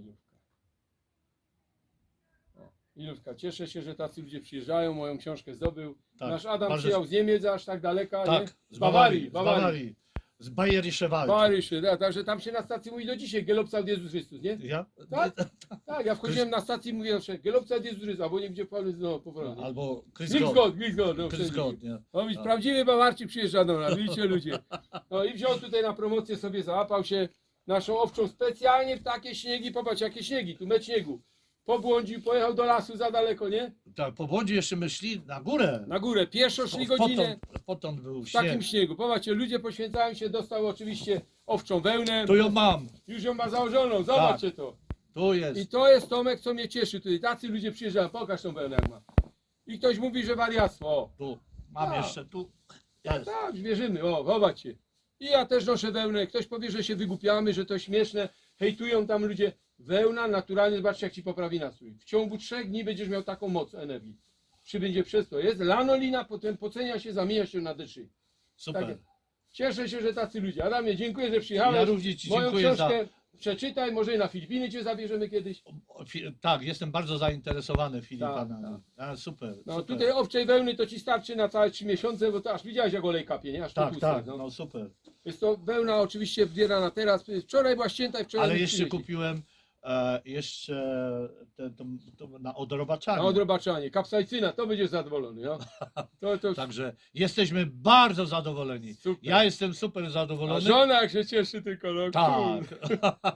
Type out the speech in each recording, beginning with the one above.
Milówka. O, Milówka, cieszę się, że tacy ludzie przyjeżdżają, moją książkę zdobył. Tak, Nasz Adam bardzo- przyjechał z Niemiec aż tak daleka, nie? Tak, z Bawarii. z Bawarii. Z Bayerische Wald. Tak, także tam się na stacji mówi do dzisiaj, Gelopsat Jezus Chrystus, nie? Ja? Tak? Tak, ja wchodziłem na stację i mówię zawsze, Gelopsat Jezus Chrystus, albo nie gdzie Paweł, no, po prostu. Albo Chris Chris God. God, Chris God, no, Chris wszędzie. God, nie? No widzisz, Tak. prawdziwy Bawarczyk przyjeżdża do nas, widzicie ludzie. No i wziął tutaj na promocję sobie, załapał się naszą owczą specjalnie w takie śniegi, popatrz jakie śniegi, tu met śniegu. Pobłądził, pojechał do lasu za daleko, nie? Tak, po jeszcze my szli na górę. Na górę, pieszo szli Po- godzinę Potąd, potąd był w takim śnieg. śniegu. Popatrzcie, ludzie poświęcają się, dostał oczywiście owczą wełnę, Tu ją mam. już ją ma założoną, zobaczcie to. Tu I jest. to jest Tomek, co mnie cieszy tutaj. Tacy ludzie przyjeżdżają, pokaż tą wełnę jak ma. I ktoś mówi, że wariactwo. O. Tu. Mam Tak. jeszcze tu. Jest. Tak, wierzymy, o, zobaczcie. I ja też noszę wełnę. Ktoś powie, że się wygłupiamy, że to śmieszne. Hejtują tam ludzie. Wełna naturalnie, zobaczcie jak ci poprawi nastrój. W ciągu trzech dni będziesz miał taką moc energii. Przybędzie przez to. Jest lanolina, potem pocenia się, zamienia się na deszy. Super. Tak. Cieszę się, że tacy ludzie. Adamie, dziękuję, że przyjechałeś. Ja również Ci Moją dziękuję za. książkę przeczytaj, może i na Filipiny cię zabierzemy kiedyś. o, fi- Tak, jestem bardzo zainteresowany Tak, Filipanami. A, super. No super. tutaj owczej wełny to ci starczy na całe trzy miesiące, bo to aż widziałeś jak olej kapie, nie? Aż Tak, tak, no. no super. Jest to wełna oczywiście wbierana teraz. Wczoraj była ścięta i wczoraj Ale jeszcze kupiłem e, jeszcze te, to, to na odrobaczanie. Na odrobaczanie. Kapsajcyna, to będziesz zadowolony, no. To, to Także jesteśmy bardzo zadowoleni. super. Ja jestem super A zadowolony. żona jak się cieszy tylko, no Tak.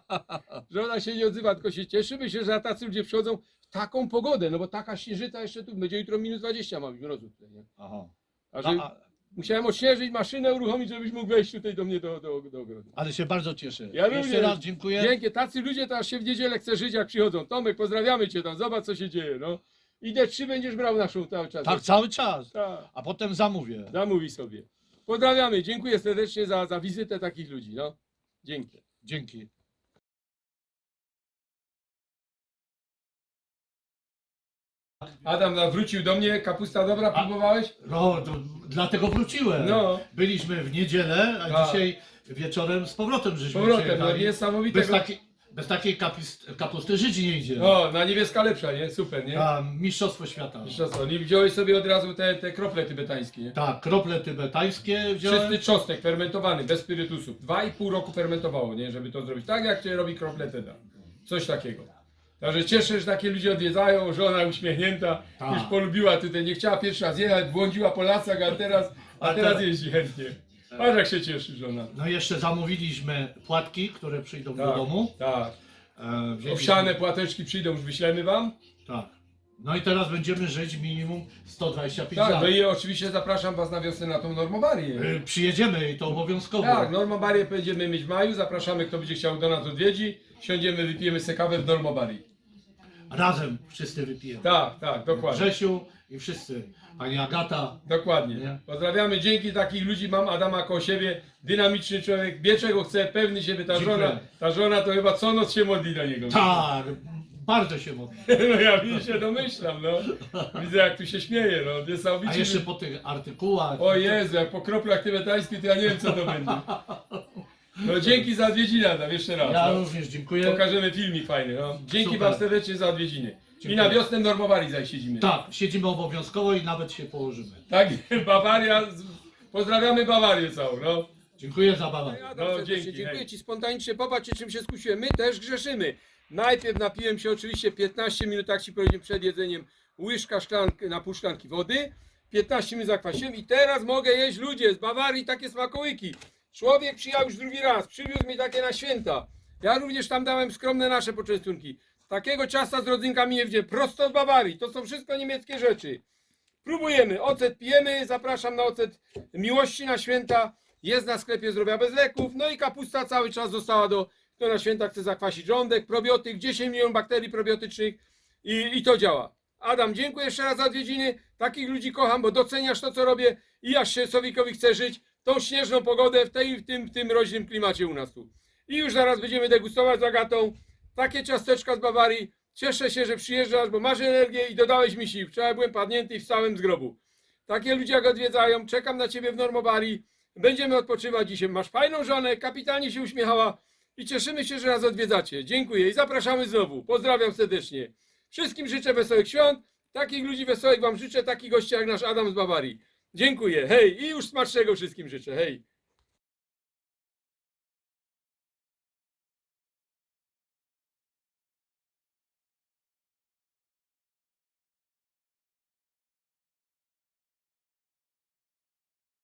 Żona się nie odzywa, tylko się cieszy. Myślę, że tacy ludzie przychodzą w taką pogodę, no bo taka śnieżyca jeszcze tu, będzie jutro minus 20 ma być mrozu tutaj, nie? Aha. A że a, musiałem odśnieżyć maszynę, uruchomić, żebyś mógł wejść tutaj do mnie do, do, do ogrodu. ale się bardzo cieszę. Ja Jeszcze również. raz dziękuję. Dzięki, tacy ludzie to aż się w niedzielę chce żyć jak przychodzą. Tomek, pozdrawiamy cię tam, zobacz co się dzieje, no. I D3 będziesz brał naszą cały czas. Tak, cały czas. Tak. A potem zamówię. Zamówi sobie. Pozdrawiamy, dziękuję serdecznie za, za wizytę takich ludzi, no. Dzięki. Dzięki. Adam wrócił do mnie, kapusta dobra, A- próbowałeś? No, to dlatego wróciłem. No. Byliśmy w niedzielę, a Tak. dzisiaj wieczorem z powrotem żeśmy Powrotem, no przyjechali. niesamowite. Bez, takiej, bez takiej kapist, kapusty żyć nie idzie. O, na niebieska lepsza, nie? Super, nie? A, mistrzostwo świata. Mistrzostwo. Nie wziąłeś sobie od razu te, te krople tybetańskie, nie? Tak, krople tybetańskie wziąłem. Czysty czosnek fermentowany, bez spirytusu. Dwa i pół roku fermentowało, nie? Żeby to zrobić. Tak jak się robi krople teda. Coś takiego. Także cieszę się, że takie ludzie odwiedzają, żona uśmiechnięta, Tak. już polubiła tutaj, nie chciała pierwszy raz jechać, błądziła po lasach, a teraz, a teraz jeździ chętnie. Patrz jak się cieszy żona. No jeszcze zamówiliśmy płatki, które przyjdą do Tak, domu. tak. E, wzięliśmy- Owsiane płateczki przyjdą, już wyślemy wam. Tak. No i teraz będziemy żyć minimum 125 Tak, lat. no i oczywiście zapraszam was na wiosnę na tą normobarię. E, Przyjedziemy i to obowiązkowo. Tak, normobarię będziemy mieć w maju, zapraszamy kto będzie chciał do nas odwiedzi. Siądziemy, wypijemy se kawę w normobarii. Razem wszyscy wypijemy. Tak, tak, dokładnie. Grzesiu i wszyscy. Pani Agata. Dokładnie. Nie? Pozdrawiamy. Dzięki takich ludzi mam Adama koło siebie. Dynamiczny człowiek, wie czego chce, pewny siebie. Ta Dziękuję. żona, ta żona to chyba co noc się modli do niego. Tak, bardzo się modlę. No ja się domyślam, no. Widzę jak tu się śmieje, no. A jeszcze po tych artykułach. O Jezu, jak po kroplach tybetańskich to ja nie wiem co to będzie. No dzięki za odwiedziny Adam, jeszcze raz. Ja no. również dziękuję. Pokażemy filmik fajny, no. Dzięki Super. wam serdecznie za odwiedziny. I Dziękuję. na wiosnę normowali zaś siedzimy. Tak, siedzimy obowiązkowo i nawet się położymy. Tak, Bawaria. z- Pozdrawiamy Bawarię całą, no. Dziękuję za bawę. No, dzięki, dziękuję hej. Ci spontanicznie, popatrzcie czym się skusiłem. My też grzeszymy. Najpierw napiłem się oczywiście 15 minut, tak ci powiedziałem przed jedzeniem, łyżka szklanki, na pół szklanki wody. 15 minut zakwasiłem i teraz mogę jeść ludzie z Bawarii takie smakołyki. Człowiek przyjechał już drugi raz, przywiózł mi takie na święta. Ja również tam dałem skromne nasze poczęstunki. Takiego ciasta z rodzynkami nie widziałem, prosto z Bawarii. To są wszystko niemieckie rzeczy. Próbujemy, ocet pijemy, zapraszam na ocet miłości na święta. Jest na sklepie zdrowia bez leków, no i kapusta cały czas została do, kto na święta chce zakwasić żołądek, probiotyk, 10 milionów bakterii probiotycznych i, i to działa. Adam, dziękuję jeszcze raz za odwiedziny. Takich ludzi kocham, bo doceniasz to, co robię i aż się Sowikowi chce żyć tą śnieżną pogodę w, tej, w tym, tym roźnym klimacie u nas tu. I już zaraz będziemy degustować z Agatą takie ciasteczka z Bawarii. Cieszę się, że przyjeżdżasz, bo masz energię i dodałeś mi sił. Wczoraj byłem padnięty i wstałem z grobu. Takie ludzie jak odwiedzają, czekam na ciebie w Normobarii. Będziemy odpoczywać dzisiaj. Masz fajną żonę, kapitalnie się uśmiechała. i cieszymy się, że nas odwiedzacie. Dziękuję i zapraszamy znowu. Pozdrawiam serdecznie. Wszystkim życzę wesołych świąt. Takich ludzi wesołych wam życzę, takich gości jak nasz Adam z Bawarii. Dziękuję. Hej i już smacznego wszystkim życzę. Hej.